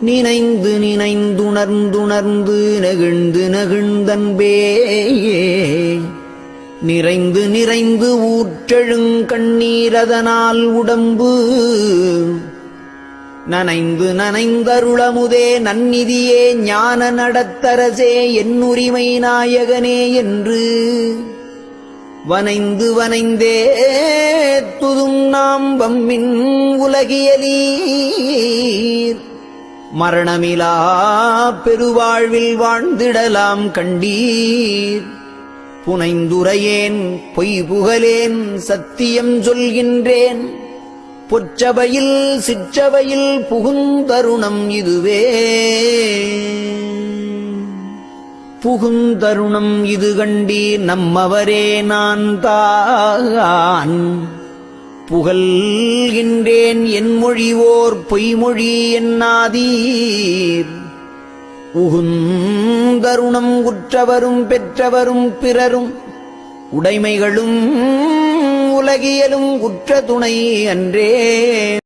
நினைந்து நினைந்துணர்ந்துணர்ந்து நெகிழ்ந்து நெகிழ்ந்தன்பே. நிறைந்து நிறைந்து ஊற்றெழுங் கண்ணீரதனால் உடம்பு. நனைந்து நனைந்தருளமுதே நன்னிதியே ஞான நடத்தரசே என்னுரிமை நாயகனே என்று. வனைந்து வனைந்தே துதும் நாம் வம்மின் உலகியலீர். மரணமிலா பெருவாழ்வில் வாழ்ந்திடலாம் கண்டீர். புனைந்துரையேன் பொய் புகழேன் சத்தியம் சொல்கின்றேன். பொற்றவையில் சிற்றவையில் புகுந்தருணம் இதுவே. புகுந்தருணம் இது கண்டீர் நம்மவரே நான் தான் புகழ்கின்றேன் என் மொழிவோர் பொய்மொழி என்னாதீர் உகுந்தருணம் உற்றவரும் பெற்றவரும் பிறரும் உடைமைகளும் உலகியலும் உற்ற துணை அன்றே.